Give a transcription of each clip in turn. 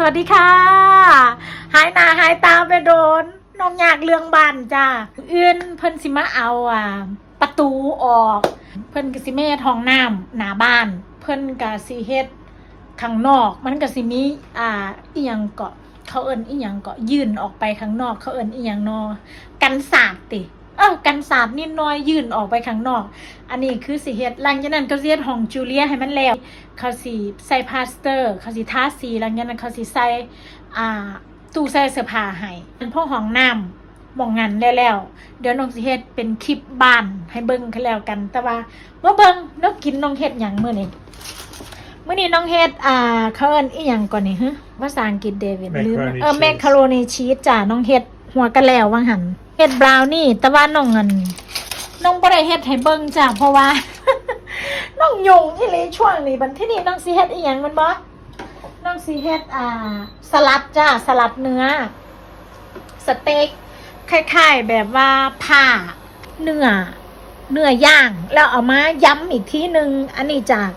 สวัสดีค่ะหายหน้าหายตาไปโดนน้องอยากเรื่องบ้านจ้าอื่นเพิ่นสิมาเอาอ่าประตูออก เพิ่นก็สิแม่ทองน้ำหน้าบ้าน เพิ่นก็สิเฮ็ดข้างนอก มันก็สิมีอ่าอีหยังเกาะเขาเอิ้นอีหยังเกาะยื่นออกไปข้างนอก เขาเอิ้นอีหยังนอกันสาดติ เอ้ากันสาดนิดหน้อยยื่นออกไปข้างนอก อันนี้คือสิเฮ็ดหลังจากนั้นก็สิเฮ็ดห้องจูเลียให้มันแล้วเขาสิใส่พลาสเตอร์ เขาสิทาสีหลังจากนั้นเขาสิใส่อ่าตู้ใส่เสื้อผ้าให้เป็นพวกห้องน้ำหมองงานได้แล้ว เดี๋ยวน้องสิเฮ็ดเป็นคลิปบ้านให้เบิ่งกันแล้วกัน แต่ว่าว่าเบิ่งน้องกินน้องเฮ็ดหยังมื้อนี้มื้อนี้น้องเฮ็ดอ่าเขาเอิ้นอีหยังก่อนนี่ฮะภาษาอังกฤษเดวิดลืม Macaroni เออ cheese แมคคาโรนีชีสจ้ะน้องเฮ็ดหัวกะแล้วว่างหัน เฮ็ดบราวนี่ แต่ว่าน้องเงินน้องบ่ได้เฮ็ดให้เบิ่งจ้ะเพราะว่า น้องยุงอีหลีช่วงนี้บัดที่นี่น้องสิเฮ็ดอีหยังมันบ่น้องสิเฮ็ดอ่า สลัดจ้ะสลัดเนื้อ สเต็กคล้ายๆแบบว่าผ่าเนื้อเนื้อย่างแล้วเอามาย้ำอีกทีหนึ่งอันนี้จาก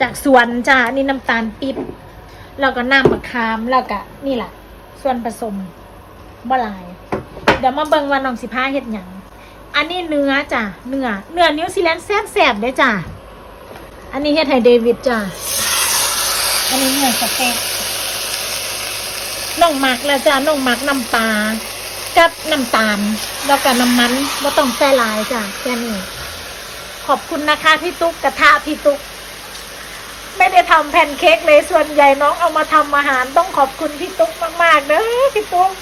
จากสวนจ้าอันนี้น้ำตาลปิ๊บแล้วก็น้ำมะขามแล้วก็นี่แหละส่วนผสมบ่หลาย เดี๋ยวมาเบิ่งว่าน้องสิพาเฮ็ดหยังอันนี้เนื้อจ้ะเนื้อเนื้อนิวซีแลนด์แซ่บๆเด้จ้ะอันนี้เฮ็ดให้เดวิดจ้ะอันนี้เนื้อสเต็กน้องหมักแล้วจ้าน้องหมักน้ำปลากับน้ำตาลแล้วก็น้ำมันว่าต้องใส่ลายจ้ะแค่นี้ขอบคุณนะคะพี่ตุ๊กกระทะพี่ตุ๊กไม่ได้ทำแผ่นเค้กเลยส่วนใหญ่น้องเอามาทำอาหารต้องขอบคุณพี่ตุ๊กมากๆเด้อพี่ตุ๊ก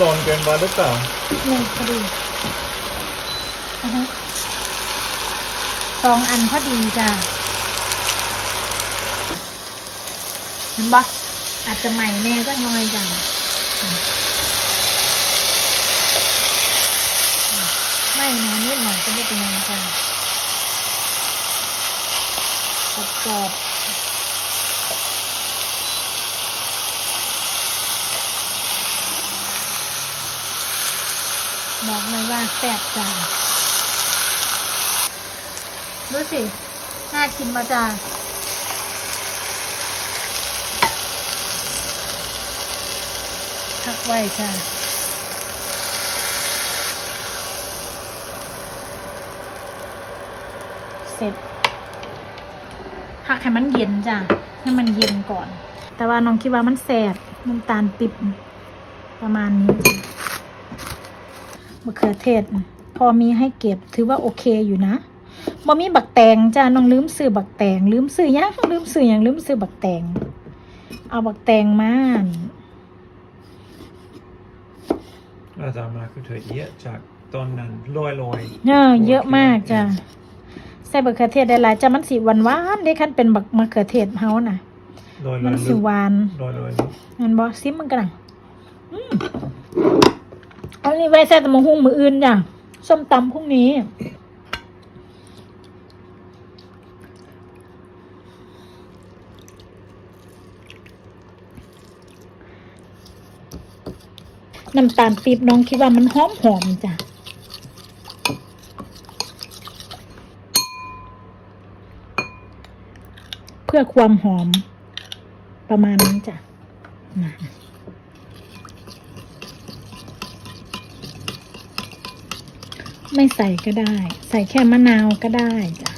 ร้อนเกินไปหรือเปล่าหนึ่งพอดีอือฮึสองอันพอดีจ้ะเห็นปะอาจจะใหม่แน่ก็น้อยจังไม่นะนิดหน่อยก็ไม่เป็นไรจ้ะกรอบกรอบบอกเลยว่า แซ่บจ้าดูสิ น่ากินมาจ้าพักไว้จ้าเสร็จพักให้มันเย็นจ้ะให้มันเย็นก่อน แต่ว่าน้องคิดว่ามันแสบน้ำตาลปิบประมาณนี้ มะเขือเทศ พอมีให้เก็บถือว่าโอเคอยู่นะบ่มีบักแตงจ้ะน้องลืมซื้อบักแตงลืมซื้อหยังลืมซื้อหยังลืมซื้อบักแตง เอาบักแตงมาเราจะมาคือเธอเอียจากตอนนั้นลอยลอยเออเยอะมากจ้ะใส่บักเขือเทศได้หลายจ้ะมันสีหวานหวานๆได้คันเป็นบักมะเขือเทศเฮาน่ะลอยลมัอยนสิหวานลอยลอยงั้นบอซิมมันกันนะอืม อันนี้ไว้ใส่ตำมะฮุ่งมืออื่นจ้ะส้มตำพรุ่งนี้ น้ำตาลปี๊บน้องคิดว่ามันหอมหอมจ้ะเพื่อความหอมประมาณนี้จ้ะนะ ไม่ใส่ก็ได้ ใส่แค่มะนาวก็ได้จ้ะ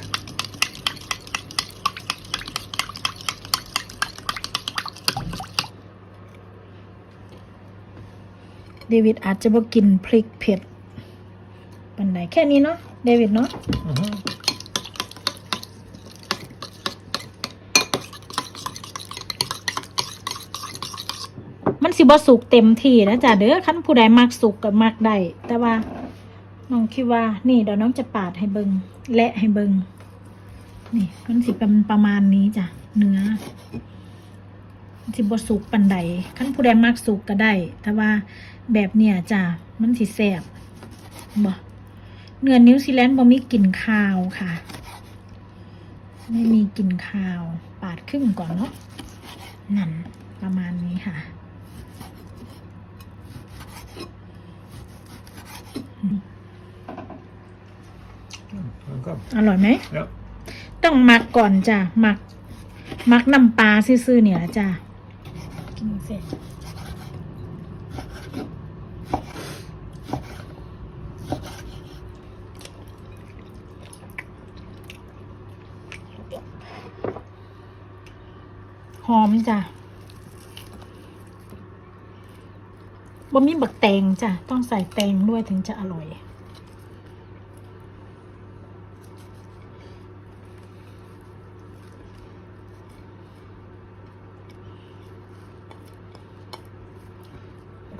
เดวิดอาจจะบ่กินพริกเผ็ดปันไหนแค่นี้เนาะเดวิดเนาะมันสิบ่สุกเต็มที่นะจ๊ะเด้อคันผู้ใดมักสุกก็มักได้แต่ว่า น้องคิดว่า นี่เดี๋ยวน้องจะปาดให้เบิงและให้เบิงนี่มันสิเป็นประมาณนี้จ้ะเนื้อสิบสุกปันใดคันผู้ใดมักสุกก็ได้ แต่ว่าแบบเนี้ยจ้ะมันสิแซ่บบ่เนื้อนิวซีแลนด์บ่มีกลิ่นคาวค่ะ ไม่มีกลิ่นคาว ปาดครึ่งก่อนเนาะนั่นประมาณนี้ค่ะแล้ว kom. อร่อยไหม Ja. ต้องหมักก่อนจ้ะหมักหมักน้ำปลาซื่อๆเนี่ยละจ้ะกินเสร็จหอมจ้ะบ่มีบักแตงจ้ะ ต้องใส่แตงด้วยถึงจะอร่อย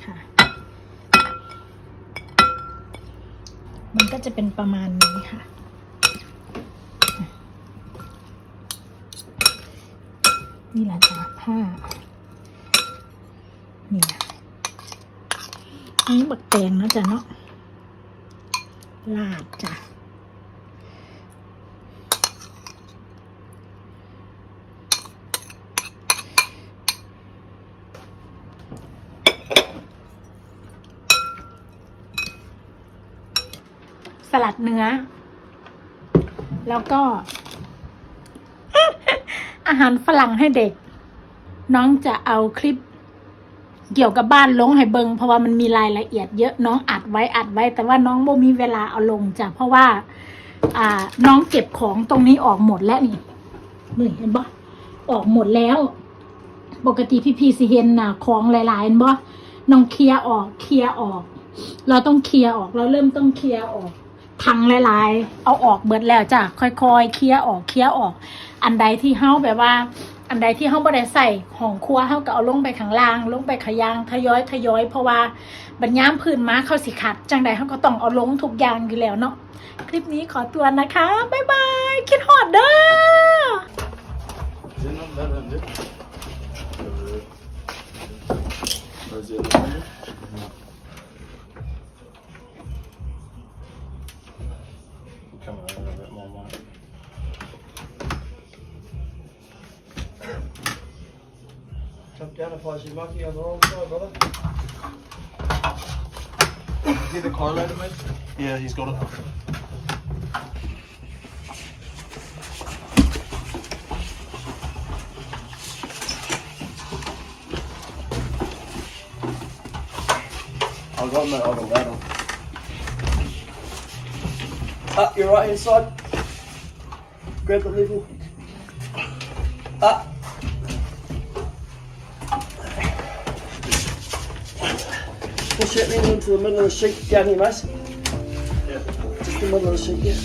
ค่ะ มันก็จะเป็นประมาณนี้ค่ะ นี่แหละจ้ะผ้านี่นะอันนี้บักแตงนะจ๊ะเนาะลาบจ้ะ ลัดเนื้อ แล้วก็ อาหารฝรั่งให้เด็ก น้องจะเอาคลิป เกี่ยวกับบ้านลงให้เบิงเพราะว่ามันมีรายละเอียดเยอะน้องอัดไว้อัดไว้ แต่ว่าน้องโมมีเวลาเอาลงจ้ะเพราะว่า อ่า น้องเก็บของตรงนี้ออกหมดแล้วนี่นี่เห็นปะออกหมดแล้ว ปกติพี่พีสิเห็นน่ะของหลายๆเห็นปะน้องเคลียร์ออกเคลียร์ออก เราต้องเคลียร์ออก เราเริ่มต้องเคลียร์ออก ถังหลายๆ เอาออกเบิดแล้วจ้ะค่อยๆ เคลียร์ออกเคลียร์ออก อันใดที่เฮาแบบว่า อันใดที่เฮาบ่ได้ใส่ของครัวเฮาก็เอาลงไปข้างล่าง ลงไปขยางทยอยทยอยเพราะว่าบัญยามพื้นมาเข้าสิขัด จังใดเฮาก็ต้องเอาลงทุกอย่างอยู่แล้วเนาะคลิปนี้ขอตัวนะคะบ๊ายบายคิดฮอดเด้อ Is it not better Jump down if I see Mucky on the wrong side, brother. Is he the car loaded, mate? Yeah, he's got it. I got mate, I got ladder. Ah, Up your right hand side. Grab the level. Up. Ah. That level into the middle of the sheet down here, mate. Yeah. Just the middle of the sheet, yeah.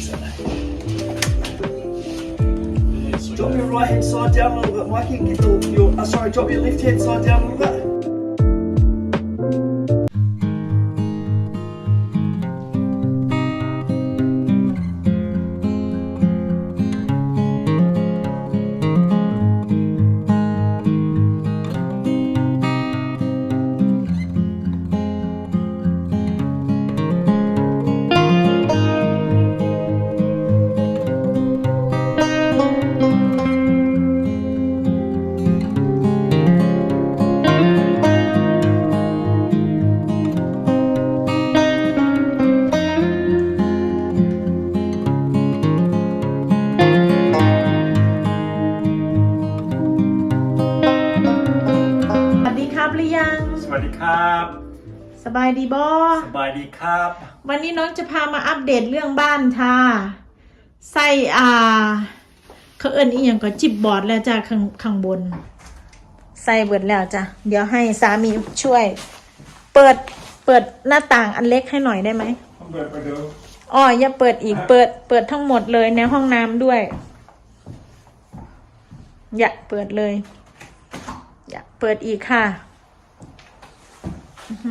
Drop your right hand side down a little bit, Mikey. Get the, your, uh, sorry, drop your left hand side down a little bit. ายดีบอสบายดีครับ วันนี้น้องจะพามาอัปเดตเรื่องบ้านค่ะ ใส่อ่าเขาเอิ้นอีหยังก็จิบบอร์ดแล้วจ้ะข้างข้างบน ใส่เบิดแล้วจ้ะ เดี๋ยวให้สามีช่วย เปิดเปิดหน้าต่างอันเล็กให้หน่อยได้ไหมผมเปิดไปดูอ๋ออย่าเปิดอีกเปิดเปิดทั้งหมดเลยในห้องน้ำด้วย อย่าเปิดเลย อย่าเปิดอีกค่ะ อือฮึ